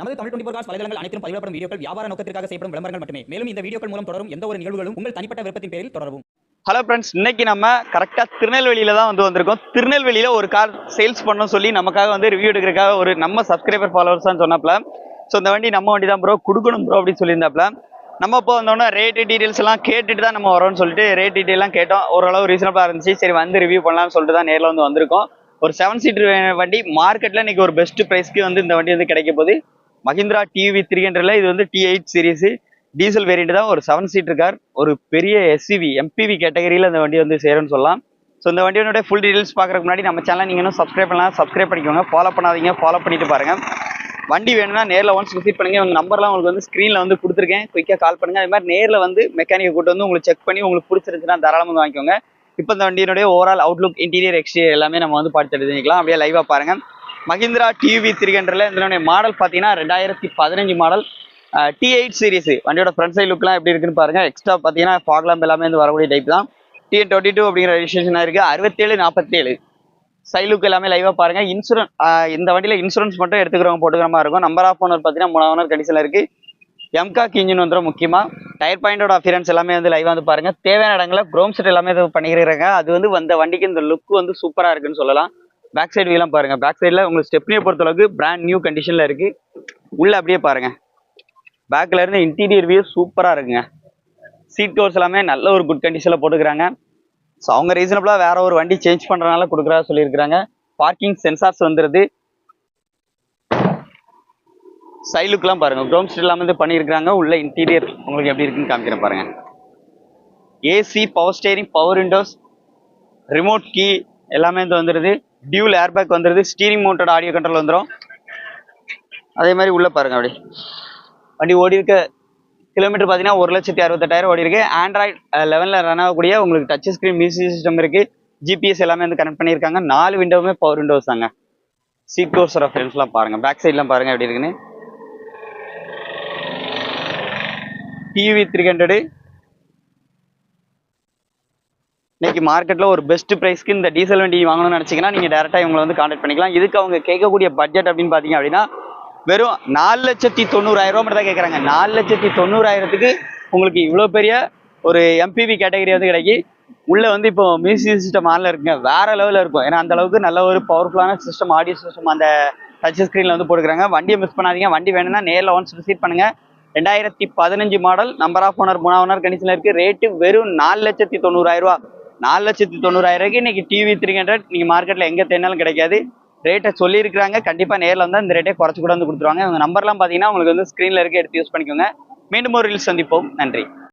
நமது Tamil twenty cos வலைதளங்கள் அனைத்தும் பதிவிடப்படும் வீடியோக்கள் வியாபார நோக்கத்திற்காக செய்யப்படும் விளம்பரங்கள் மட்டுமே. மேலும் இந்த வீடியோக்கள் மூலம் தொடரும் எந்த ஒரு நிகழ்வுகளும் உங்கள் தனிப்பட்ட விருப்பத்தின் பேரில் தொடரவும். ஹலோ ஃப்ரெண்ட்ஸ் இன்னைக்கு நம்ம கரெக்டாக திருநெல்வேலியில தான் வந்து வந்திருக்கோம். திருநெல்வேலியில ஒரு கார் சேல்ஸ் பண்ணணும் சொல்லி நமக்காக வந்து ரிவ்யூ எடுக்கிறதுக்காக ஒரு நம்ம சப்ஸ்கிரைபர் ஃபாலோவர்ஸ் தான் சொன்னாப்ல. ஸோ இந்த வண்டி நம்ம வண்டி தான் ப்ரோ கொடுக்கணும் ப்ரோ அப்படின்னு சொல்லியிருந்தாப்ல. நம்ம இப்போ வந்தோடனே ரேட்டு டீட்டெயில்ஸ் எல்லாம் கேட்டுட்டு தான் நம்ம வரோம்னு சொல்லிட்டு ரேட் டீட்டெயிலாம் கேட்டோம். ஓரளவு ரீசனபிளாக இருந்துச்சு. சரி வந்து ரிவ்யூ பண்ணலாம்னு சொல்லிட்டு தான் நேரில் வந்து வந்திருக்கோம். ஒரு செவன் சீட்டர் வண்டி மார்க்கெட்டில் இன்னைக்கு ஒரு பெஸ்ட் ப்ரைஸ்க்கு வந்து இந்த வண்டி வந்து கிடைக்க போகுது. மஹிந்திரா டிவி த்ரீ ஹண்ட்ரட்ல இது வந்து D eight series diesel variant தான். ஒரு செவன் சீட்டர் கார் ஒரு பெரிய எஸ்சிவி எம்பிவி கேட்டகரியில் அந்த வண்டி வந்து சேரும்னு சொல்லலாம். ஸோ இந்த வண்டியோட ஃபுல் டீடைல்ஸ் பார்க்குறதுக்கு முன்னாடி நம்ம சேனல் நீங்கள் இன்னும் சப்ஸ்கிரைப் பண்ணலாம். சப்ஸ்கிரைப் பண்ணிக்கோங்க. ஃபாலோ பண்ணாதீங்க. ஃபாலோ பண்ணிட்டு பாருங்க. வண்டி வேணும்னா நேரில் ஒன்ஸ் விசிட் பண்ணுங்க. உங்கள் நம்பர்லாம் உங்களுக்கு வந்து ஸ்க்ரீனில் வந்து கொடுத்துருக்கேன். குயிக்காக கால் பண்ணுங்க. அது மாதிரி நேரில் வந்து மெக்கானிக்கை கூட்டு வந்து உங்களுக்கு செக் பண்ணி உங்களுக்கு பிடிச்சிருந்துச்சுன்னா தாராளமாக வந்து வாங்கிக்கோங்க. இப்போ இந்த வண்டியினுடைய ஓவரால் அவுட்லுக் இன்டீரியர் எக்ஸ்டீரியர் எல்லாமே நம்ம வந்து பார்த்து தெரிஞ்சுக்கலாம். அப்படியே லைவாக பாருங்க. மஹிந்திரா டிவி த்ரீ ஹண்ட்ரட்ல இதனுடைய மாடல் பார்த்தீங்கன்னா ரெண்டாயிரத்தி பதினஞ்சு மாடல் டி எயிட் சீரிஸ் வண்டியோட ஃப்ரண்ட் சைட் லுக்லாம் எப்படி இருக்குன்னு பாருங்க. எக்ஸ்ட்ரா பார்த்தீங்கன்னா ஃபாக்லாம் எல்லாமே வந்து வரக்கூடிய டைப் தான். டிஎன் டுவெண்ட்டி டூ அப்படிங்கிற ரெஜிஸ்ட்ரேஷனாக இருக்குது அறுபத்தேழு நாற்பத்தேழு சைலுக்கு எல்லாமே லைவாக பாருங்க. இன்சூரன்ஸ் இந்த வண்டியில் இன்சூரன்ஸ் மட்டும் எடுத்துக்கிறவங்க போட்டுக்கிற மாதிரி இருக்கும். நம்பர் ஆஃப் ஓனர் பார்த்தீங்கன்னா மூணு ஓனர் கண்டிஷனில் இருக்குது எம்காக் இன்ஜின் வந்துடும் முக்கியமாக டயர் பாயிண்டோட அஃபியரன்ஸ் எல்லாமே வந்து லைவாக வந்து பாருங்க. தேவையான இடங்களில் க்ரோம் செட் எல்லாமே இது பண்ணிக்கிறாங்க அது வந்து வந்த வண்டிக்கு இந்த லுக் வந்து சூப்பராக இருக்குன்னு சொல்லலாம். பேக் சைடு வீலாம் பாருங்கள் பேக் சைடில் உங்களுக்கு ஸ்டெப்னியை பொறுத்தளவுக்கு பிராண்ட் நியூ கண்டிஷனில் இருக்குது உள்ளே அப்படியே பாருங்கள் பேக்கில் இருந்து இன்டீரியர் வியூ சூப்பராக இருக்குங்க. சீட் கவர்ஸ் எல்லாமே நல்ல ஒரு குட் கண்டிஷனில் போட்டுக்கிறாங்க. ஸோ அவங்க ரீசனபிளாக வேறு ஒரு வண்டி சேஞ்ச் பண்ணுறதுனால கொடுக்குறதா சொல்லியிருக்கிறாங்க. பார்க்கிங் சென்சார்ஸ் வந்துடுது சைலுக்கெலாம் பாருங்கள் க்ரோம் ஸ்டீல் வந்து பண்ணியிருக்காங்க உள்ள இன்டீரியர் உங்களுக்கு எப்படி இருக்குன்னு காமிக்கிறேன் பாருங்கள் AC power steering power windows remote key எல்லாமே வந்து வந்துடுது டியூல் ஏர்பேக் வந்துடுது ஸ்டீரிங் மவுண்டட் ஆடியோ கண்ட்ரோல் வந்துடும் அதே மாதிரி உள்ளே பாருங்கள் அப்படி. வண்டி ஓடி இருக்க கிலோமீட்டர் பார்த்தீங்கன்னா ஒரு லட்சத்தி அறுபத்தெட்டாயிரம் ஓடி இருக்கு. ஆண்ட்ராய்ட் லெவனில் ரன் ஆகக்கூடிய உங்களுக்கு டச் ஸ்க்ரீன் மியூசிக் சிஸ்டம் இருக்குது ஜிபிஎஸ் எல்லாமே வந்து கனெக்ட் பண்ணியிருக்காங்க. நாலு விண்டோவுமே பவர் விண்டோஸ் தாங்க. சீட் கோர்ஸ் ரெஃபரன்ஸ்லாம் பாருங்கள் பேக் சைட்லாம் பாருங்கள் எப்படி இருக்குன்னு. டிவி த்ரீ ஹண்ட்ரடு இன்னைக்கு மார்க்கெட்டில் ஒரு பெஸ்ட் ப்ரைஸ்க்கு இந்த டீசல் வண்டி வாங்கணும்னு நினச்சிங்கன்னா நீங்கள் டேரெக்டாக இவங்களை வந்து காண்டாக்ட் பண்ணிக்கலாம். இதுக்கு அவங்க கேட்கக்கூடிய பட்ஜெட் அப்படின்னு பார்த்தீங்க அப்படின்னா வெறும் நாலு லட்சத்தி தொண்ணூறாயிரம் ரூபா மட்டும் தான் கேட்குறாங்க நாலு லட்சத்தி தொண்ணூறாயிரத்துக்கு உங்களுக்கு இவ்வளோ பெரிய ஒரு எம்பிவி கேட்டகரி வந்து கிடைக்கி உள்ளே வந்து இப்போ மியூசிக் சிஸ்டம் ஆனில் இருக்குங்க. வேற லெவலில் இருக்கும். ஏன்னா அந்த அளவுக்கு நல்ல ஒரு பவர்ஃபுல்லான சிஸ்டம் ஆடியோ சிஸ்டம் அந்த டச் ஸ்க்ரீனில் வந்து போட்டுக்கிறாங்க. வண்டியை மிஸ் பண்ணாதீங்க. வண்டி வேணும்னா நேரில் ஒன்ஸ் விசிட் பண்ணுங்கள் ரெண்டாயிரத்தி பதினஞ்சு மாடல் நம்பர் ஆஃப் ஓனர் மூணாவது ஓனர் கண்டிஷனில் இருக்குது ரேட்டு வெறும் நாலு லட்சத்தி தொண்ணூறாயிரரூவா நாலு லட்சத்தி தொண்ணூறாயிரம் இன்னைக்கு டிவி த்ரீ ஹண்ட்ரட் நீங்கள் மார்க்கெட்டில் எங்கே தேடினாலும் கிடைக்காது. ரேட்டை சொல்லியிருக்கிறாங்க. கண்டிப்பாக நேரில் வந்தால் இந்த ரேட்டை குறைச்சி கூட வந்து கொடுத்துருவாங்க. உங்கள் நம்பர்லாம் பார்த்தீங்கன்னா உங்களுக்கு வந்து ஸ்க்ரீனில் இருக்க எடுத்து யூஸ் பண்ணிக்கோங்க. மீண்டும் ஒரு ரீல்ஸ் சந்திப்போம். நன்றி.